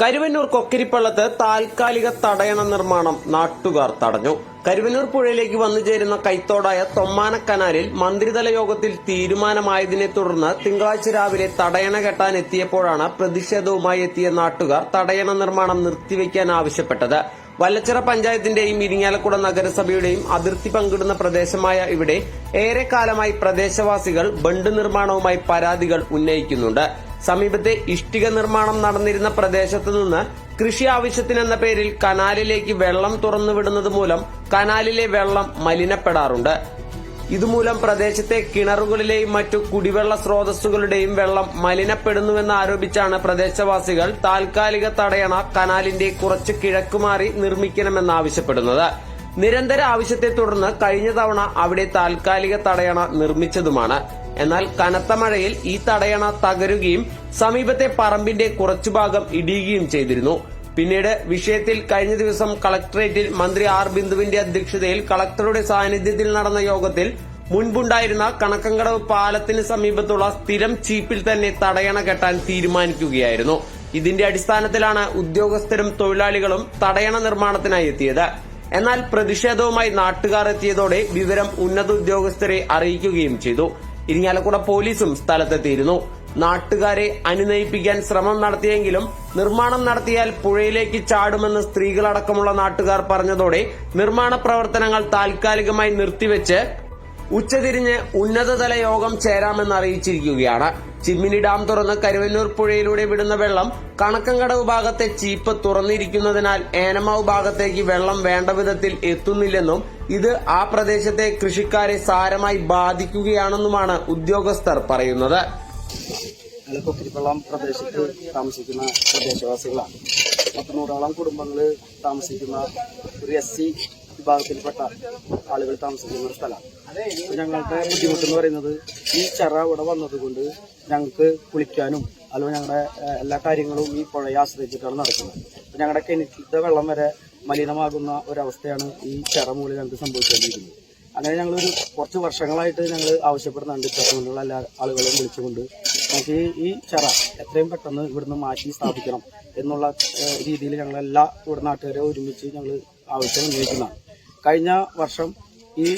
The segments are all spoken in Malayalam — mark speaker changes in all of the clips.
Speaker 1: കരുവന്നൂർ കൊക്കരിപ്പള്ളത്ത് താൽക്കാലിക തടയണ നിർമ്മാണം നാട്ടുകാർ തടഞ്ഞു. കരുവന്നൂർ പുഴയിലേക്ക് വന്നു ചേരുന്ന കൈത്തോടായ തൊമ്മാനക്കനാലിൽ മന്ത്രിതല യോഗത്തിൽ തീരുമാനമായതിനെ തുടർന്ന് തിങ്കളാഴ്ച രാവിലെ തടയണ കെട്ടാൻ എത്തിയപ്പോഴാണ് പ്രതിഷേധവുമായി എത്തിയ നാട്ടുകാർ തടയണ നിർമ്മാണം നിർത്തിവെക്കാൻ ആവശ്യപ്പെട്ടത്. വല്ലച്ചിറ പഞ്ചായത്തിന്റെയും ഇരിങ്ങാലക്കുട നഗരസഭയുടെയും അതിർത്തി പങ്കിടുന്ന പ്രദേശമായ ഇവിടെ ഏറെക്കാലമായി പ്രദേശവാസികൾ ബണ്ട് നിർമ്മാണവുമായി പരാതികൾ ഉന്നയിക്കുന്നുണ്ട്. സമീപത്തെ ഇഷ്ടിക നിർമ്മാണം നടന്നിരുന്ന പ്രദേശത്തു നിന്ന് കൃഷി ആവശ്യത്തിനെന്ന പേരിൽ കനാലിലേക്ക് വെള്ളം തുറന്നുവിടുന്നത് മൂലം കനാലിലെ വെള്ളം മലിനപ്പെടാറുണ്ട്. ഇതുമൂലം പ്രദേശത്തെ കിണറുകളിലെയും മറ്റു കുടിവെള്ള സ്രോതസ്സുകളുടെയും വെള്ളം മലിനപ്പെടുന്നുവെന്ന് ആരോപിച്ചാണ് പ്രദേശവാസികൾ താൽക്കാലിക തടയണ കനാലിന്റെ കുറച്ച് കിഴക്കുമാറി നിർമ്മിക്കണമെന്നാവശ്യപ്പെടുന്നത്. നിരന്തര ആവശ്യത്തെ തുടർന്ന് കഴിഞ്ഞ തവണ അവിടെ താൽക്കാലിക തടയണ നിർമ്മിച്ചതുമാണ്. എന്നാൽ കനത്ത മഴയിൽ ഈ തടയണ തകരുകയും സമീപത്തെ പറമ്പിന്റെ കുറച്ചു ഭാഗം ഇടിയുകയും ചെയ്തിരുന്നു. പിന്നീട് വിഷയത്തിൽ കഴിഞ്ഞ ദിവസം കളക്ടറേറ്റിൽ മന്ത്രി ആർ ബിന്ദുവിന്റെ അധ്യക്ഷതയിൽ കളക്ടറുടെ സാന്നിധ്യത്തിൽ നടന്ന യോഗത്തിൽ മുൻപുണ്ടായിരുന്ന കണക്കങ്കടവ് പാലത്തിന് സമീപത്തുള്ള സ്ഥിരം ചീപ്പിൽ തന്നെ തടയണ കെട്ടാൻ തീരുമാനിക്കുകയായിരുന്നു. ഇതിന്റെ അടിസ്ഥാനത്തിലാണ് ഉദ്യോഗസ്ഥരും തൊഴിലാളികളും തടയണ നിർമ്മാണത്തിനായി എത്തിയത്. എന്നാൽ പ്രതിഷേധവുമായി നാട്ടുകാർ എത്തിയതോടെ വിവരം ഉന്നത ഉദ്യോഗസ്ഥരെ അറിയിക്കുകയും ചെയ്തു. ഇരിങ്ങാലക്കുട പോലീസും സ്ഥലത്തെത്തിയിരുന്നു. നാട്ടുകാരെ അനുനയിപ്പിക്കാൻ ശ്രമം നടത്തിയെങ്കിലും നിർമ്മാണം നടത്തിയാൽ പുഴയിലേക്ക് ചാടുമെന്ന് സ്ത്രീകളടക്കമുള്ള നാട്ടുകാർ പറഞ്ഞതോടെ നിർമ്മാണ പ്രവർത്തനങ്ങൾ താൽക്കാലികമായി നിർത്തിവെച്ച് ഉച്ചതിരിഞ്ഞ് ഉന്നതതല യോഗം ചേരാമെന്ന് അറിയിച്ചിരിക്കുകയാണ്. ചിമ്മിനി ഡാം തുറന്ന് കരുവന്നൂർ പുഴയിലൂടെ വിടുന്ന വെള്ളം കണക്കങ്കടവ് ഭാഗത്തെ ചീപ്പ് തുറന്നിരിക്കുന്നതിനാൽ ഏനമാവ് ഭാഗത്തേക്ക് വെള്ളം വേണ്ട വിധത്തിൽ എത്തുന്നില്ലെന്നും ഇത് ആ പ്രദേശത്തെ കൃഷിക്കാരെ സാരമായി ബാധിക്കുകയാണെന്നുമാണ് ഉദ്യോഗസ്ഥർ പറയുന്നത്.
Speaker 2: കൊക്കിരിപ്പള്ളം പ്രദേശത്ത് താമസിക്കുന്ന പ്രദേശവാസികളാണ്. പത്തുനൂറോളം കുടുംബങ്ങൾ താമസിക്കുന്ന ഒരു എസ് സി വിഭാഗത്തിൽപ്പെട്ട ആളുകൾ താമസിക്കുന്ന ഒരു സ്ഥലമാണ് ഞങ്ങളുടെ ബുദ്ധിമുട്ടെന്ന് പറയുന്നത് ഈ ചിറ ഇവിടെ വന്നതുകൊണ്ട് ഞങ്ങൾക്ക് കുളിക്കാനും അല്ലെങ്കിൽ ഞങ്ങളുടെ എല്ലാ കാര്യങ്ങളും ഈ പുഴയെ ആശ്രയിച്ചിട്ടാണ് നടക്കുന്നത്. ഞങ്ങളുടെ കിണറ്റിലത്തെ വെള്ളം വരെ മലിനമാകുന്ന ഒരവസ്ഥയാണ് ഈ ചിറ മൂലം ഞങ്ങൾക്ക് സംഭവിച്ചുകൊണ്ടിരിക്കുന്നത്. അങ്ങനെ ഞങ്ങളൊരു കുറച്ച് വർഷങ്ങളായിട്ട് ഞങ്ങൾ ആവശ്യപ്പെടുന്നുണ്ട് ഇത്തരത്തിലുള്ള എല്ലാ ആളുകളെയും വിളിച്ചുകൊണ്ട് നമുക്ക് ഈ ചിറ എത്രയും പെട്ടെന്ന് ഇവിടുന്ന് മാറ്റി സ്ഥാപിക്കണം എന്നുള്ള രീതിയിൽ ഞങ്ങളെല്ലാ ഇവിടെ നാട്ടുകാരെ ഒരുമിച്ച് ഞങ്ങൾ ആവശ്യം ഉന്നയിക്കുന്നതാണ്. കഴിഞ്ഞ വർഷം ഈ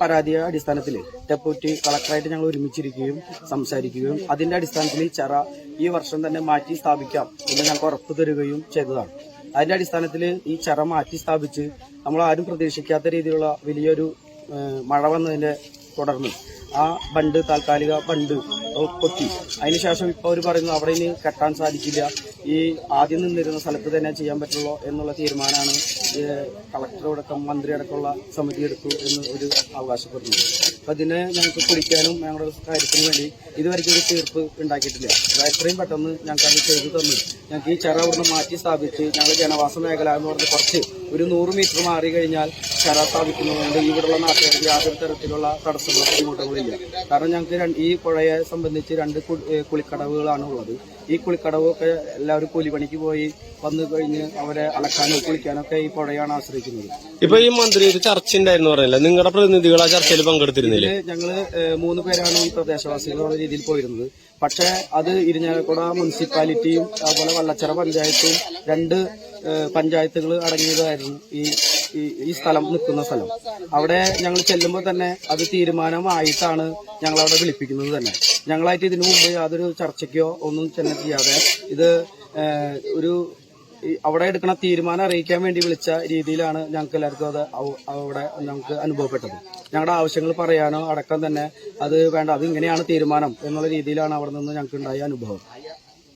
Speaker 2: പരാതിയെ അടിസ്ഥാനത്തിൽ ഡെപ്യൂട്ടി കളക്ടറായിട്ട് ഞങ്ങൾ ഒരുമിച്ചിരിക്കുകയും സംസാരിക്കുകയും അതിന്റെ അടിസ്ഥാനത്തിൽ ഈ ചിറ ഈ വർഷം തന്നെ മാറ്റി സ്ഥാപിക്കാം എന്ന് ഞങ്ങൾക്ക് ഉറപ്പ് തരികയും ചെയ്തതാണ്. അതിന്റെ അടിസ്ഥാനത്തിൽ ഈ ചിറ മാറ്റി സ്ഥാപിച്ച് നമ്മൾ ആരും പ്രതീക്ഷിക്കാത്ത രീതിയിലുള്ള വലിയൊരു മഴ വന്നതിന്റെ തുടർന്ന് ആ ബണ്ട് താൽക്കാലിക ബണ്ട് പൊട്ടി അതിനുശേഷം ഇപ്പോൾ അവർ പറയുന്നു അവിടെ ഇനി കെട്ടാൻ സാധിക്കില്ല. ഈ ആദ്യം നിന്നിരുന്ന സ്ഥലത്ത് തന്നെ ചെയ്യാൻ പറ്റുള്ളൂ എന്നുള്ള തീരുമാനമാണ് കളക്ടറോടക്കം മന്ത്രി അടക്കമുള്ള സമിതി എടുത്തു എന്ന് ഒരു അവകാശപ്പെടുന്നു. അപ്പൊ ഇതിനെ ഞങ്ങൾക്ക് പിടിക്കാനും ഞങ്ങളുടെ കാര്യത്തിന് വേണ്ടി ഇതുവരെയ്ക്കും ഒരു തീർപ്പ് ഉണ്ടാക്കിയിട്ടില്ല. അത് എത്രയും പെട്ടെന്ന് ഞങ്ങൾക്ക് അത് ചെയ്തു തന്നു. ഞങ്ങൾക്ക് ഈ ചെറ അവിടുന്ന് മാറ്റി സ്ഥാപിച്ച് ഞങ്ങൾ ജനവാസ മേഖല എന്ന് പറഞ്ഞ് കുറച്ച് ഒരു നൂറ് മീറ്റർ മാറി കഴിഞ്ഞാൽ ചിറ സ്ഥാപിക്കുന്നതുകൊണ്ട് ഇവിടെയുള്ള നാട്ടുകാർക്ക് യാതൊരു തരത്തിലുള്ള തടസ്സങ്ങളോ ബുദ്ധിമുട്ടുകളില്ല കാരണം ഞങ്ങൾക്ക് ഈ പുഴയെ സംബന്ധിച്ച് രണ്ട് കുളിക്കടവുകളാണ് ഉള്ളത്. ഈ കുളിക്കടവൊക്കെ എല്ലാവരും കൂലിപ്പണിക്ക് പോയി വന്നു കഴിഞ്ഞ് അവരെ അലക്കാനോ കുളിക്കാനൊക്കെ ഈ പുഴയാണ് ആശ്രയിക്കുന്നത്.
Speaker 3: ഇപ്പൊ ഈ മന്ത്രി ഒരു ചർച്ച ഉണ്ടായിരുന്നു പറഞ്ഞില്ല? നിങ്ങളുടെ പ്രതിനിധികൾ ആ ചർച്ചയിൽ പങ്കെടുത്തിരുന്നില്ല?
Speaker 2: ഞങ്ങൾ മൂന്ന് പേരാണ് ഈ പ്രദേശവാസികൾ എന്നുള്ള രീതിയിൽ പോയിരുന്നത്. പക്ഷേ അത് ഇരിഞ്ഞാലക്കുട മുനിസിപ്പാലിറ്റിയും അതുപോലെ വള്ളച്ചിറ പഞ്ചായത്തും രണ്ട് പഞ്ചായത്തുകൾ അടങ്ങിയതായിരുന്നു ഈ ഈ- സ്ഥലം നിൽക്കുന്ന സ്ഥലം. അവിടെ ഞങ്ങൾ ചെല്ലുമ്പോൾ തന്നെ അത് തീരുമാനമായിട്ടാണ് ഞങ്ങൾ അവിടെ വിളിപ്പിക്കുന്നത് തന്നെ. ഞങ്ങളായിട്ട് ഇതിനു മുമ്പ് യാതൊരു ചർച്ചയ്ക്കോ ഒന്നും തന്നെ ചെയ്യാതെ ഇത് ഒരു അവിടെ എടുക്കുന്ന തീരുമാനം അറിയിക്കാൻ വേണ്ടി വിളിച്ച രീതിയിലാണ് ഞങ്ങൾക്ക് എല്ലാവർക്കും അത് അവിടെ ഞങ്ങൾക്ക് അനുഭവപ്പെട്ടത്. ഞങ്ങളുടെ ആവശ്യങ്ങൾ പറയാനോ അടക്കം തന്നെ അത് വേണ്ട അത് ഇങ്ങനെയാണ് തീരുമാനം എന്നുള്ള രീതിയിലാണ് അവിടെ നിന്ന് ഞങ്ങൾക്ക് ഉണ്ടായ അനുഭവം.